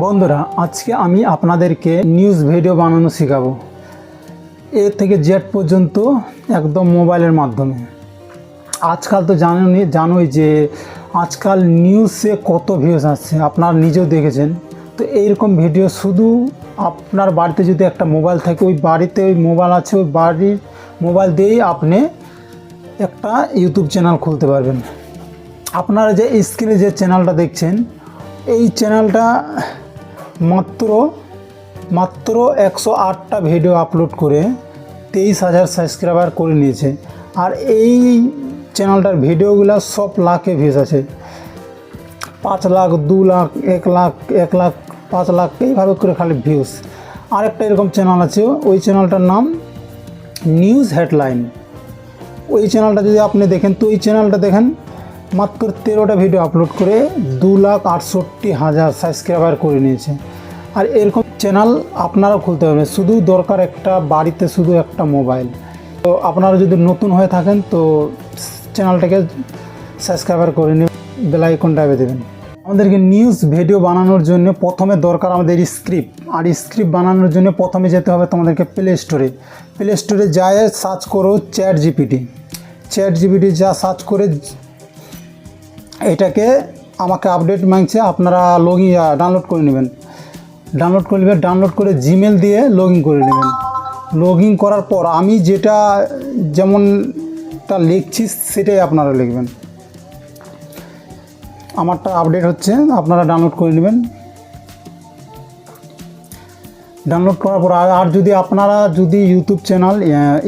বন্ধুরা, আজকে আমি আপনাদেরকে নিউজ ভিডিও বানানো শেখাবো। এ থেকে জেড পর্যন্ত একদম মোবাইলের মাধ্যমে। আজকাল তো জানোনি, জানোই যে আজকাল নিউজে কত ভিউজ আসছে, আপনারা নিজেও দেখেছেন। তো এইরকম ভিডিও শুধু আপনার বাড়িতে যদি একটা মোবাইল থাকে, ওই বাড়িতে ওই মোবাইল আছে, ওই বাড়ির মোবাইল দিয়েই আপনি একটা ইউটিউব চ্যানেল খুলতে পারবেন। আপনারা যে স্ক্রিনে যে চ্যানেলটা দেখছেন, এই চ্যানেলটা মাত্র মাত্র একশো আটটা ভিডিও আপলোড করে তেইশ হাজার সাবস্ক্রাইবার করে নিয়েছে। আর এই চ্যানেলটার ভিডিওগুলো সব লাখে ভিউজ আছে। পাঁচ লাখ, দু লাখ, এক লাখ এক লাখ, পাঁচ লাখ, এইভাবে করে খালি ভিউজ আরেকটা এরকম চ্যানেল আছে, ওই চ্যানেলটার নাম নিউজ হেডলাইন ওই চ্যানেলটা যদি আপনি দেখেন, তো ওই চ্যানেলটা দেখেন, মাত্র তেরোটা ভিডিও আপলোড করে দু লাখ আটষট্টি হাজার সাবস্ক্রাইবার করে নিয়েছে। আর এরকম চ্যানেল আপনারাও খুলতে পারবেন। শুধু দরকার একটা বাড়িতে শুধু একটা মোবাইল তো আপনারা যদি নতুন হয়ে থাকেন, তো চ্যানেলটাকে সাবস্ক্রাইবার করে নিন বেল আইকন টাইপে দেবেন। আমাদেরকে নিউজ ভিডিও বানানোর জন্য প্রথমে দরকার আমাদের স্ক্রিপ্ট আর স্ক্রিপ্ট বানানোর জন্য প্রথমে যেতে হবে তোমাদেরকে প্লে স্টোরে প্লে স্টোরে যায় সার্চ করো চ্যাট জিপিটি চ্যাট জিপিটি যা সার্চ করে, এটাকে আমাকে আপডেট মাংছে আপনারা লগ ইন ডাউনলোড করে নেবেন। ডাউনলোড করে নেবেন ডাউনলোড করে জিমেল দিয়ে লগ করে নেবেন। লগ করার পর আমি যেটা যেমনটা লিখছি সেটাই আপনারা লিখবেন। আমারটা আপডেট হচ্ছে, আপনারা ডাউনলোড করে নেবেন। ডাউনলোড করার পর আর যদি আপনারা যদি ইউটিউব চ্যানেল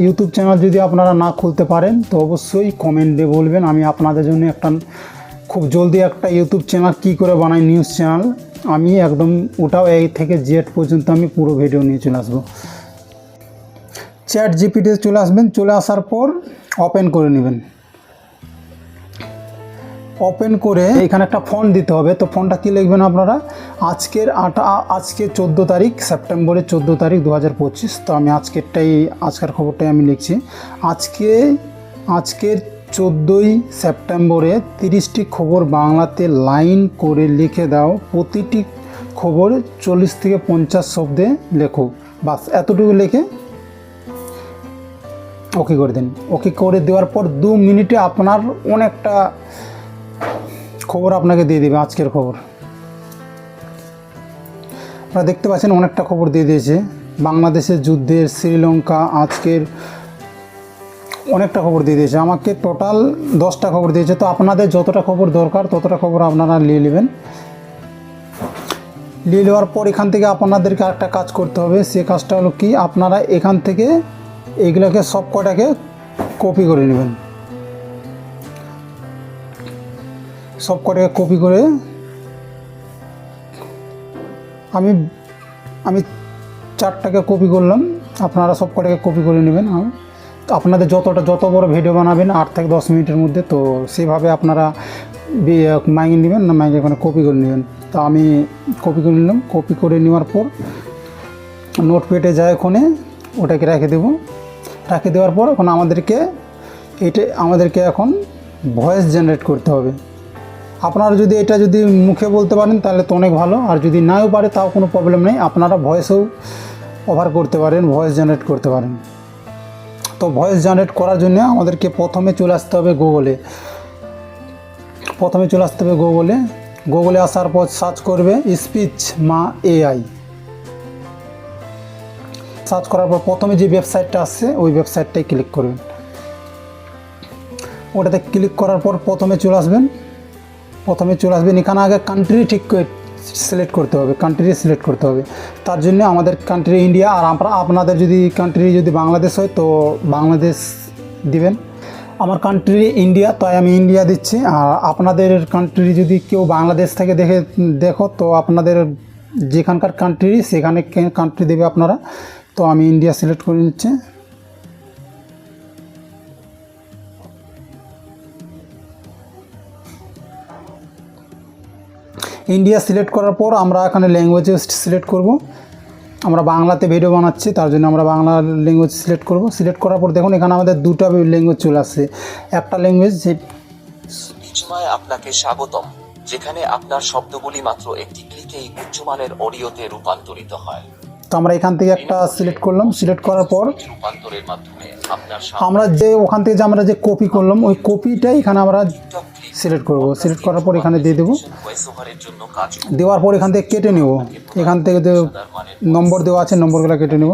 ইউটিউব চ্যানেল যদি আপনারা না খুলতে পারেন, তো অবশ্যই কমেন্টে বলবেন। আমি আপনাদের জন্য একটা, খুব জলদি একটা ইউটিউব চ্যানেল কী করে বানাই নিউজ চ্যানেল আমি একদম ওটাও এই থেকে জেড পর্যন্ত আমি পুরো ভিডিও নিয়ে চলে আসব। চ্যাট জিপিতে চলে আসবেন, চলে আসার পর ওপেন করে নেবেন। ওপেন করে এখানে একটা ফোন দিতে হবে, তো ফোনটা কী লিখবেন আপনারা? আজকের আটা, আজকে চোদ্দ তারিখ, সেপ্টেম্বরের চোদ্দ তারিখ দু হাজার পঁচিশ, তো আমি আজকেরটাই, আজকের খবরটাই আমি লিখছি। আজকে, আজকের চোদ্দোই সেপ্টেম্বরে তিরিশটি খবর বাংলাতে লাইন করে লিখে দাও। প্রতিটি খবর চল্লিশ থেকে পঞ্চাশ শব্দে লেখো। বাস এতটুকু লিখে ওকে করে দিন। ওকে করে দেওয়ার পর দু মিনিটে আপনার অনেকটা খবর আপনাকে দিয়ে দেবে, আজকের খবর। আপনারা দেখতে পাচ্ছেন অনেকটা খবর দিয়ে দিয়েছে। বাংলাদেশের যুদ্ধের শ্রীলঙ্কা আজকের অনেকটা খবর দিয়ে দিয়েছে। আমাকে টোটাল দশটা খবর দিয়েছে। তো আপনাদের যতটা খবর দরকার, ততটা খবর আপনারা নিয়ে নেবেন। নিয়ে নেওয়ার পর এখান থেকে আপনাদেরকে একটা কাজ করতে হবে। সে কাজটা হলো কি, আপনারা এখান থেকে এগুলোকে সব কটাকে কপি করে নেবেন। সব কটাকে কপি করে আমি আমি চারটাকে কপি করলাম। আপনারা সব কটাকে কপি করে নেবেন। আপনাদের যতটা, যত বড় ভিডিও বানাবেন, আট থেকে দশ মিনিটের মধ্যে, তো সেভাবে আপনারা মাইকে নেবেন, না মাইকে এখানে কপি করে নেবেন। তো আমি কপি করে নিলাম। কপি করে নেওয়ার পর নোট পেটে যায় ওখানে, ওটাকে রেখে দেবো। রেখে দেওয়ার পর এখন আমাদেরকে এটা, আমাদেরকে এখন ভয়েস জেনারেট করতে হবে। আপনারা যদি এটা যদি মুখে বলতে পারেন, তাহলে তো অনেক ভালো। আর যদি নাও পারে, তাও কোনো প্রবলেম নেই। আপনারা ভয়েসেও ওভার করতে পারেন ভয়েস জেনারেট করতে পারেন। তো ভয়েস জেনারেট করার জন্য আমাদেরকে প্রথমে চলে আসতে হবে গুগলে প্রথমে চলে আসতে হবে গুগলে গুগলে আসার পর সার্চ করবে স্পিচ মা এআই সার্চ করার পর প্রথমে যে ওয়েবসাইটটা আসছে ওই ওয়েবসাইটটাই ক্লিক করবেন। ওটাতে ক্লিক করার পর প্রথমে চলে আসবেন। প্রথমে চলে আসবেন এখানে আগে কান্ট্রি ঠিক সিলেক্ট করতে হবে কান্ট্রি সিলেক্ট করতে হবে। তার জন্য আমাদের কান্ট্রি ইন্ডিয়া আর আমরা, আপনাদের যদি কান্ট্রি যদি বাংলাদেশ হয়, তো বাংলাদেশ দিবেন। আমার কান্ট্রি ইন্ডিয়া তাই আমি ইন্ডিয়া দিচ্ছি। আর আপনাদের কান্ট্রি যদি কেউ বাংলাদেশ থেকে দেখে, দেখো, তো আপনাদের যেখানকার কান্ট্রি সেখানে কান্ট্রি দেবে আপনারা। তো আমি ইন্ডিয়া সিলেক্ট করে নিচ্ছি। ইন্ডিয়া সিলেক্ট করার পর আমরা এখানে ল্যাঙ্গুয়েজ সিলেক্ট করব। আমরা বাংলাতে ভিডিও বানাচ্ছি, তার জন্য আমরা বাংলা ল্যাঙ্গুয়েজ সিলেক্ট করব। সিলেক্ট করার পর দেখুন, এখানে আমাদের দুটা ল্যাঙ্গুয়েজ চলে আসছে। একটা ল্যাঙ্গুয়েজ যে নিচুমায় আপনাকে স্বাগতম, যেখানে আপনার শব্দগুলি মাত্র একটি ক্লিকেই উচ্চমানের অডিওতে রূপান্তরিত হয়। তো আমরা এখান থেকে একটা সিলেক্ট করলাম। সিলেক্ট করার পর আমরা যে ওখান থেকে যে আমরা যে কপি করলাম, ওই কপিটাই এখানে আমরা সিলেক্ট করব। সিলেক্ট করার পর এখানে দিয়ে দেবো। দেওয়ার পর এখান থেকে কেটে নেব। এখান থেকে যে নম্বর দেওয়া আছে, নম্বরগুলো কেটে নেব।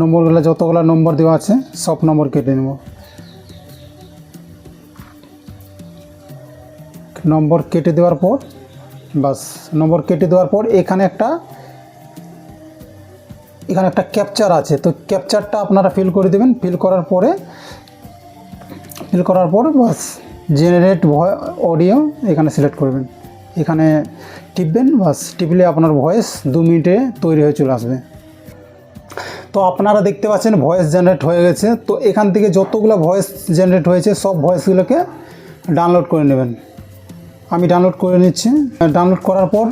নম্বরগুলো যতগুলো নম্বর দেওয়া আছে, সব নম্বর কেটে নেব। নম্বর কেটে দেওয়ার পর, বাস, নম্বর কেটে দেওয়ার পর এখানে একটা এখানে একটা ক্যাপচার আছে। তো ক্যাপচারটা আপনারা ফিল করে দেবেন। ফিল করার পরে ফিল করার পর বাস জেনারেট অডিও এখানে সিলেক্ট করবেন। এখানে টিপবেন, বাস টিপলে আপনার ভয়েস দু মিনিটে তৈরি হয়ে চলে আসবে। তো আপনারা দেখতে পাচ্ছেন ভয়েস জেনারেট হয়ে গেছে। তো এখান থেকে যতগুলো ভয়েস জেনারেট হয়েছে, সব ভয়েসগুলোকে ডাউনলোড করে নেবেন। আমি ডাউনলোড করে নিচ্ছি। ডাউনলোড করার পর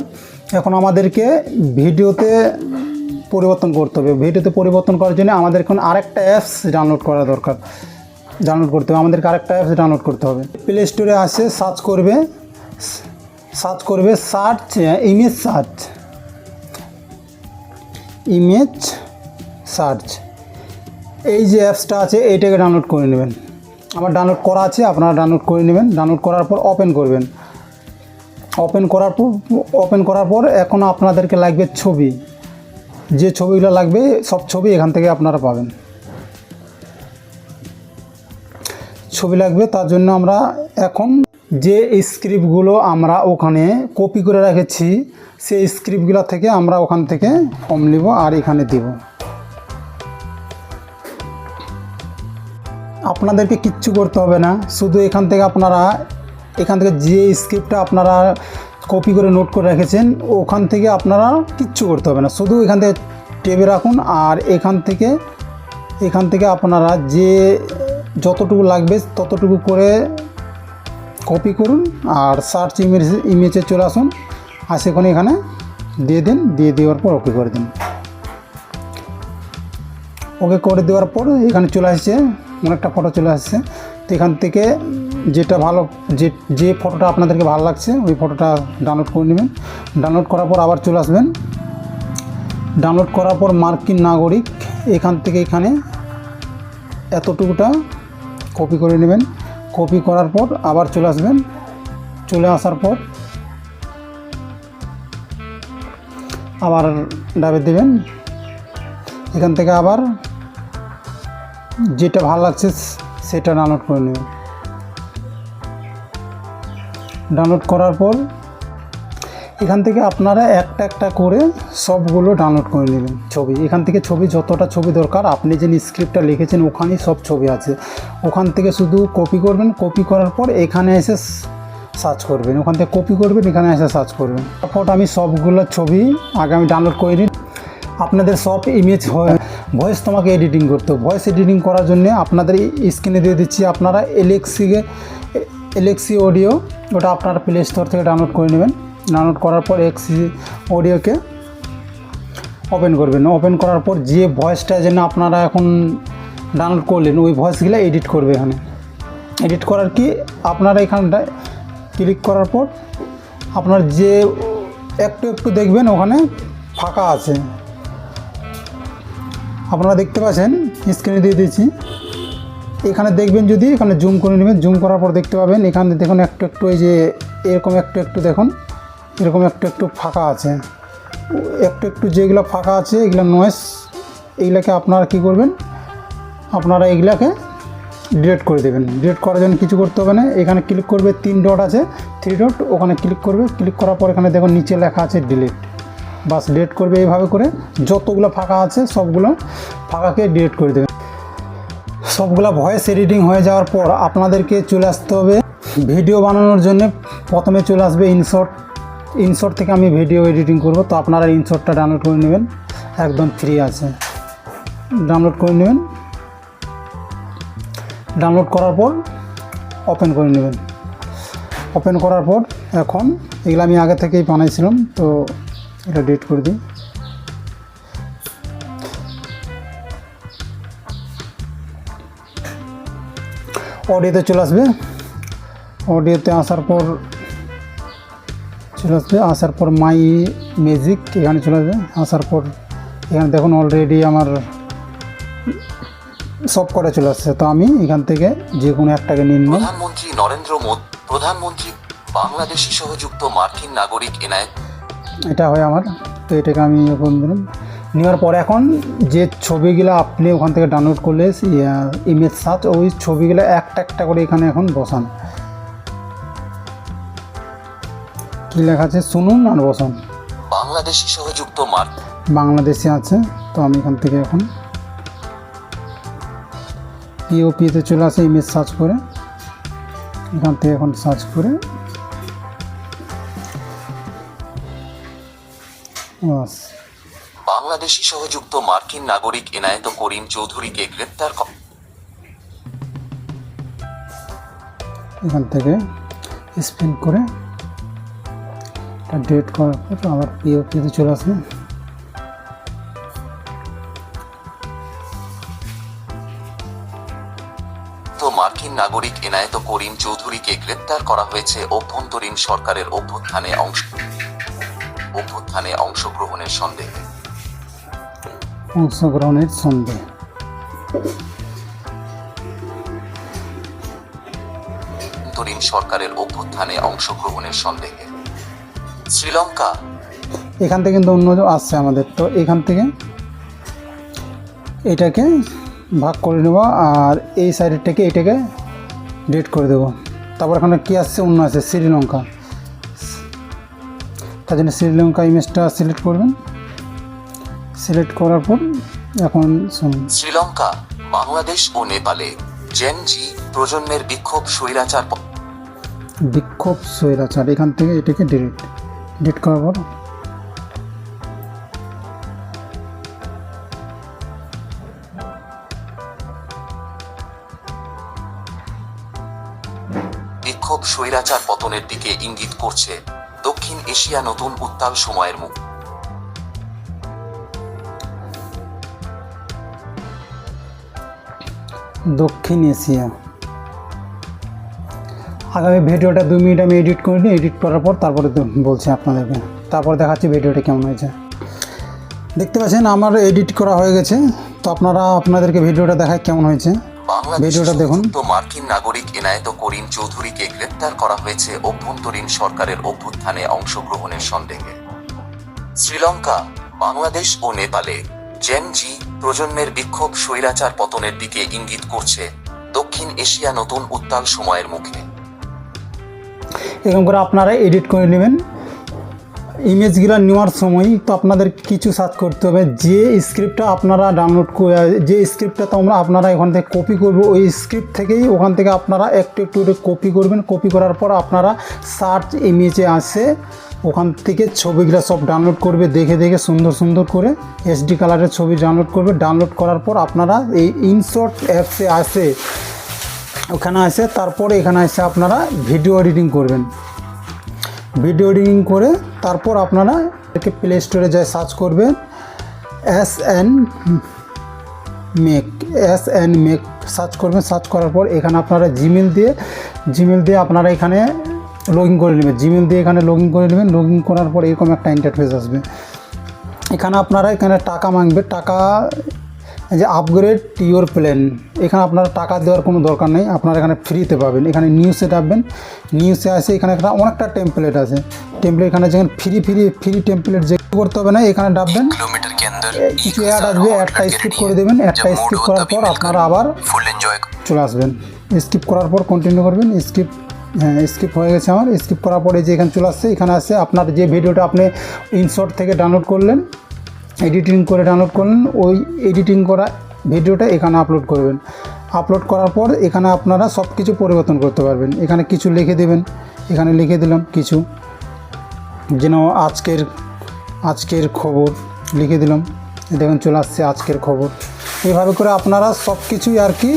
এখন আমাদেরকে ভিডিওতে পরিবর্তন করতে হবে। ভিডিওতে পরিবর্তন করার জন্য আমাদের এখন আরেকটা অ্যাপস ডাউনলোড করা দরকার। ডাউনলোড করতে হবে। আমাদেরকে আরেকটা অ্যাপস ডাউনলোড করতে হবে। প্লে স্টোরে আসে সার্চ করবে। সার্চ করবে search image search image search এই যে অ্যাপসটা আছে, এইটাকে ডাউনলোড করে নেবেন। আমার ডাউনলোড করা আছে, আপনারা ডাউনলোড করে নেবেন। ডাউনলোড করার পর ওপেন করবেন। ওপেন করার পর ওপেন করার পর এখন আপনাদেরকে লাগবে ছবি। যে ছবিগুলো লাগবে, সব ছবি এখান থেকে আপনারা পাবেন। ছবি লাগবে, তার জন্য আমরা এখন যে স্ক্রিপ্টগুলো আমরা ওখানে কপি করে রেখেছি, সেই স্ক্রিপ্টগুলো থেকে আমরা ওখান থেকে কম নেব আর এখানে দেব। আপনাদেরকে কিচ্ছু করতে হবে না, শুধু এখান থেকে আপনারা এখান থেকে যে স্ক্রিপ্টটা আপনারা কপি করে নোট করে রেখেছেন, ওখান থেকে আপনারা কিচ্ছু করতে হবে না। শুধু এখান থেকে টেবে রাখুন আর এখান থেকে এখান থেকে আপনারা যে যতটুকু লাগবে ততটুকু করে কপি করুন আর সার্চ ইমেজ, ইমেজে চলে আসুন। আর সেখানে এখানে দিয়ে দিন, দিয়ে দেওয়ার পর ওকে করে দিন। ওকে করে দেওয়ার পর এখানে চলে আসছে, অনেকটা ফটো চলে আসছে। তো এখান থেকে যেটা ভালো, যে যে ফটোটা আপনাদেরকে ভালো লাগছে, ওই ফটোটা ডাউনলোড করে নেবেন। ডাউনলোড করার পর আবার চলে আসবেন। ডাউনলোড করার পর মার্কিন নাগরিক, এখান থেকে এখানে এতটুকুটা কপি করে নেবেন। কপি করার পর আবার চলে আসবেন। চলে আসার পর আবার ডাবে দেবেন। এখান থেকে আবার যেটা ভালো লাগছে, সেটা ডাউনলোড করে নেবেন। ডাউনলোড করার পর এখান থেকে আপনারা একটা একটা করে সবগুলো ডাউনলোড করে নেবেন ছবি। এখান থেকে ছবি, যতটা ছবি দরকার, আপনি যে স্ক্রিপ্টটা লিখেছেন, ওখানেই সব ছবি আছে। ওখান থেকে শুধু কপি করবেন কপি করার পর এখানে এসে সার্চ করবেন। ওখান থেকে কপি করবেন, এখানে এসে সার্চ করবেন। তারপর আমি সবগুলো ছবি আগে আমি ডাউনলোড করে নিই। আপনাদের সব ইমেজ ভয়েস তোমাকে এডিটিং করতে ভয়েস এডিটিং করার জন্য আপনাদের স্ক্রিনে দিয়ে দিচ্ছি, আপনারা এলেক্সিকে এলেক্সি অডিও ওটা আপনারা প্লে স্টোর থেকে ডাউনলোড করে নেবেন। ডাউনলোড করার পর এক্সি অডিওকে ওপেন করবেন। ওপেন করার পর যে ভয়েসটা যেন আপনারা এখন ডাউনলোড করলেন, ওই ভয়েসগুলো এডিট করবে এখানে। এডিট করার কি? আপনারা এখানটা ক্লিক করার পর আপনার যে একটু একটু দেখবেন ওখানে ফাঁকা আছে। আপনারা দেখতে পাচ্ছেন স্ক্রিনে দিয়ে দিয়েছি। এখানে দেখবেন যদি, এখানে জুম করে নেবেন জুম করার পর দেখতে পাবেন, এখানে দেখুন একটু একটু এই যে, এরকম একটু একটু দেখুন, এরকম একটু একটু ফাঁকা আছে। একটু একটু যেগুলো ফাঁকা আছে, এগুলো নয়েস এইগুলোকে আপনারা কী করবেন, আপনারা এইগুলাকে ডিলেট করে দেবেন। ডিলেট করার জন্য কিছু করতে হবে না। এখানে ক্লিক করবে, তিন ডট আছে থ্রি ডট ওখানে ক্লিক করবে ক্লিক করার পর এখানে দেখুন নিচে লেখা আছে ডিলিট বাস ডিলেট করবে এইভাবে করে, যতগুলো ফাঁকা আছে, সবগুলো ফাঁকাকে ডিলেট করে দেবেন। সবগুলো ভয়েস এডিটিং হয়ে যাওয়ার পর আপনাদেরকে চলে আসতে হবে ভিডিও বানানোর জন্য। প্রথমে চলে আসবে ইনশর্ট ইনশর্ট থেকে আমি ভিডিও এডিটিং করব, তো আপনারা ইনশর্টটা ডাউনলোড করে নেবেন। একদম ফ্রি আছে। ডাউনলোড করে নেবেন। ডাউনলোড করার পর ওপেন করে নেবেন। ওপেন করার পর এখন, এগুলো আমি আগে থেকেই বানাইছিলাম, তো এটা ডিলিট করে দিই। অডিওতে চলে আসবে। অডিওতে আসার পর চলে আসবে। আসার পর মাই ম্যাজিক এখানে চলে আসবে। আসার পর এখানে দেখুন অলরেডি আমার সব করে চলে আসছে। তো আমি এখান থেকে যে কোনো একটাকে নিয়ে নিলাম প্রধানমন্ত্রী নরেন্দ্র মোদী প্রধানমন্ত্রী বাংলাদেশি সহযুক্ত মার্কিন নাগরিক এনায়েত এটা হয় আমার। তো এটাকে আমি এখন দিলাম। নেওয়ার পর এখন যে ছবিগুলো আপনি ওখান থেকে ডাউনলোড করলে ইমেজ সার্চ ওই ছবিগুলো একটা একটা করে এখানে এখন বসান। কী লেখা আছে? শুনুন আর বসান। বাংলাদেশি সহযুক্ত মার্ক। বাংলাদেশি আছে তো আমি এখান থেকে এখন পিওপিতে চলে আসে ইমেজ সার্চ করে। এখান থেকে এখন সার্চ করে। বাস। বাংলাদেশি সহযুক্ত মার্কিন নাগরিক এনায়েত করিম চৌধুরীকে গ্রেপ্তার এখান থেকে স্পিন করে ডেট করার পর আবার পিওপিতে চলে আসবে। তো মার্কিন নাগরিক এনায়েত করিম চৌধুরীকে গ্রেপ্তার করা হয়েছে অভ্যন্তরীণ সরকারের অভ্যুত্থানে অংশ অভ্যুত্থানে অংশগ্রহণের সন্দেহে। অংশগ্রহণের সন্দেহ অভ্যন্তরীণ সরকারের অভ্যুত্থানে অংশগ্রহণের সন্দেহে। শ্রীলঙ্কা। এখান থেকে কিন্তু অন্য আসছে আমাদের। তো এখান থেকে এটাকে ভাগ করে নেব আর এই সাইডের থেকে এটাকে ডেট করে দেবো। তারপর এখানে কী আসছে? অন্য আছে শ্রীলঙ্কা। তার জন্য শ্রীলঙ্কা ইমেজটা সিলেক্ট করবেন। সিলেক্ট করার পর এখন শুনুন। শ্রীলঙ্কা বাংলাদেশ ও নেপালে জেন জি প্রজন্মের বিক্ষোভ স্বৈরাচার বিক্ষোভ স্বৈরাচার এখান থেকে এটাকে ডিলিট ডিলিট করার পর বিক্ষোভ স্বৈরাচার পতনের দিকে ইঙ্গিত করছে দক্ষিণ এশিয়া নতুন উত্তাল সময়ের মুখ। দক্ষিণ এশিয়া। আগামী ভিডিওটা দু মিনিট আমি এডিট করে নিই এডিট করার পর তারপরে বলছি আপনাদেরকে। তারপর দেখাচ্ছি ভিডিওটা কেমন হয়েছে। দেখতে পাচ্ছেন আমার এডিট করা হয়ে গেছে। তো আপনারা আপনাদেরকে ভিডিওটা দেখায় কেমন হয়েছে। ভিডিওটা দেখুন। তো মার্কিন নাগরিক এনায়েত করিম চৌধুরীকে গ্রেপ্তার করা হয়েছে অভ্যন্তরীণ সরকারের অভ্যুত্থানে অংশগ্রহণের সন্দেহে। শ্রীলঙ্কা বাংলাদেশ ও নেপালে জেন জি প্রজন্মের বিক্ষোভ স্বৈরাচার পতনের দিকে ইঙ্গিত করছে দক্ষিণ এশিয়া নতুন উত্তাল সময়ের মুখে। এরকম করে আপনারা এডিট করে নেবেন। ইমেজগুলো নেওয়ার সময় তো আপনাদের কিছু সার্চ করতে হবে। যে স্ক্রিপ্টটা আপনারা ডাউনলোড করে, যে স্ক্রিপ্টটা তোমরা আপনারা এখান থেকে কপি করবে, ওই স্ক্রিপ্ট থেকেই ওখান থেকে আপনারা একটু একটু কপি করবেন। কপি করার পর আপনারা সার্চ ইমেজে আসে। ওখান থেকে ছবিগুলো সব ডাউনলোড করবে, দেখে দেখে সুন্দর সুন্দর করে এসডি কালারের ছবি ডাউনলোড করবে। ডাউনলোড করার পর আপনারা এই ইনশর্ট অ্যাপসে আসে, ওখানে আসে, তারপরে এখানে এসে আপনারা ভিডিও এডিটিং করবেন। ভিডিও এডিটিং করে তারপর আপনারা একে প্লে স্টোরে যায় সার্চ করবেন S N make S N make search করবেন। সার্চ করার পর এখানে আপনারা জিমেল দিয়ে জিমেল দিয়ে আপনারা এখানে লগ ইন করে নেবেন। জিমেল দিয়ে এখানে লগ করে নেবেন। লগ করার পর এরকম একটা ইন্টারফেস আসবে। এখানে আপনারা এখানে টাকা মাংবে টাকা যে আপগ্রেড ইউর প্ল্যান এখানে আপনার টাকা দেওয়ার কোনো দরকার নেই। আপনারা এখানে ফ্রিতে পাবেন। এখানে নিউজে সেট আপবেন নিউজে আসে এখানে একটা অনেকটা টেম্পলেট আছে। টেমপ্লেট এখানে যেখানে ফ্রি ফ্রি ফ্রি টেমপ্লেট যে করতে হবে না। এখানে ডাববেন কিছু অ্যাড আসবে অ্যাডটা স্কিপ করে দেবেন। অ্যাডটা স্কিপ করার পর আপনারা আবার চলে আসবেন। স্কিপ করার পর কন্টিনিউ করবেন। স্কিপ হ্যাঁ স্কিপ হয়ে গেছে আমার। স্কিপ করার পরে যে এখানে চলে আসছে, এখানে আসছে আপনার যে ভিডিওটা আপনি ইনশর্ট থেকে ডাউনলোড করলেন এডিটিং করে ডাউনলোড করলেন, ওই এডিটিং করা ভিডিওটা এখানে আপলোড করবেন। আপলোড করার পর এখানে আপনারা সব কিছু পরিবর্তন করতে পারবেন। এখানে কিছু লিখে দেবেন, এখানে লিখে দিলাম কিছু। যেন আজকের আজকের খবর লিখে দিলাম। দেখুন, চলে আসছে আজকের খবর। এভাবে করে আপনারা সব কিছুই আর কি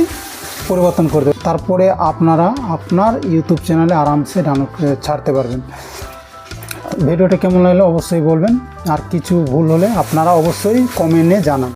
পরিবর্তন করে দেবে। তারপরে আপনারা আপনার ইউটিউব চ্যানেলে আরামসে ডাউনলোড করে ছাড়তে পারবেন। ভিডিওটা কেমন লাগল অবশ্যই বলবেন। আর কিছু ভুল হলে আপনারা অবশ্যই কমেন্টে জানান।